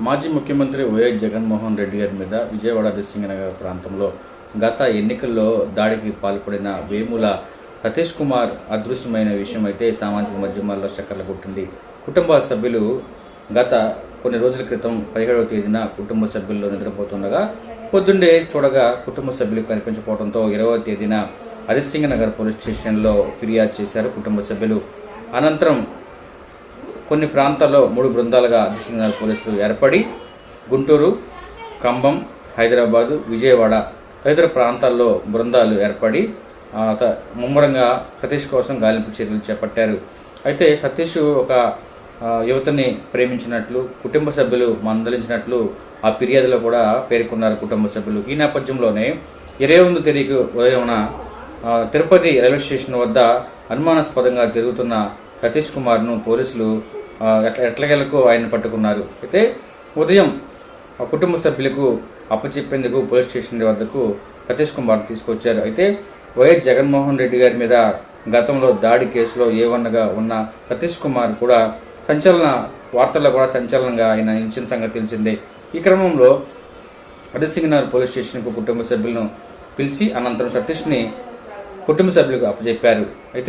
మాజీ ముఖ్యమంత్రి వైఎస్ జగన్మోహన్ రెడ్డి గారి మీద విజయవాడ నగర్ ప్రాంతంలో గత ఎన్నికల్లో దాడికి పాల్పడిన వేముల సతీష్ కుమార్ అదృశ్యమైన విషయం అయితే సామాజిక మాధ్యమాల్లో చక్కర్లు కొట్టింది. కుటుంబ సభ్యులు గత కొన్ని రోజుల క్రితం పదిహేడవ తేదీన కుటుంబ సభ్యుల్లో నిద్రపోతుండగా పొద్దున్నే చూడగా కుటుంబ సభ్యులు కనిపించకపోవడంతో ఇరవై తేదీన హరిసింగ నగర్ పోలీస్ స్టేషన్లో ఫిర్యాదు చేశారు కుటుంబ సభ్యులు. అనంతరం కొన్ని ప్రాంతాల్లో మూడు బృందాలుగా అధిసింగాల పోలీసులు ఏర్పడి గుంటూరు ఖమ్మం హైదరాబాదు విజయవాడ తదితర ప్రాంతాల్లో బృందాలు ఏర్పడి ముమ్మరంగా సతీష్ కోసం గాలింపు చర్యలు చేపట్టారు. అయితే సతీష్ ఒక యువతని ప్రేమించినట్లు కుటుంబ సభ్యులు మందలించినట్లు ఆ ఫిర్యాదులో కూడా పేర్కొన్నారు కుటుంబ సభ్యులు. ఈ నేపథ్యంలోనే ఇరవై ఎనిమిది తేదీకి ఉదయమున తిరుపతి రైల్వే స్టేషన్ వద్ద అనుమానాస్పదంగా జరుగుతున్న సతీష్ కుమార్ను పోలీసులు ఎట్లా ఎట్లగలకు ఆయన పట్టుకున్నారు? అయితే ఉదయం ఆ కుటుంబ సభ్యులకు అప్పచెప్పేందుకు పోలీస్ స్టేషన్ వద్దకు సతీష్ కుమార్ తీసుకొచ్చారు. అయితే వైఎస్ జగన్మోహన్ రెడ్డి గారి మీద గతంలో దాడి కేసులో ఏవన్నగా ఉన్న సతీష్ కుమార్ కూడా సంచలన వార్తల్లో కూడా సంచలనంగా ఆయన నిలిచిన సంగతి తెలిసిందే. ఈ క్రమంలో హరిసింగనార్ పోలీస్ స్టేషన్కు కుటుంబ సభ్యులను పిలిచి అనంతరం సతీష్ని కుటుంబ సభ్యులకు అప్పచెప్పారు. అయితే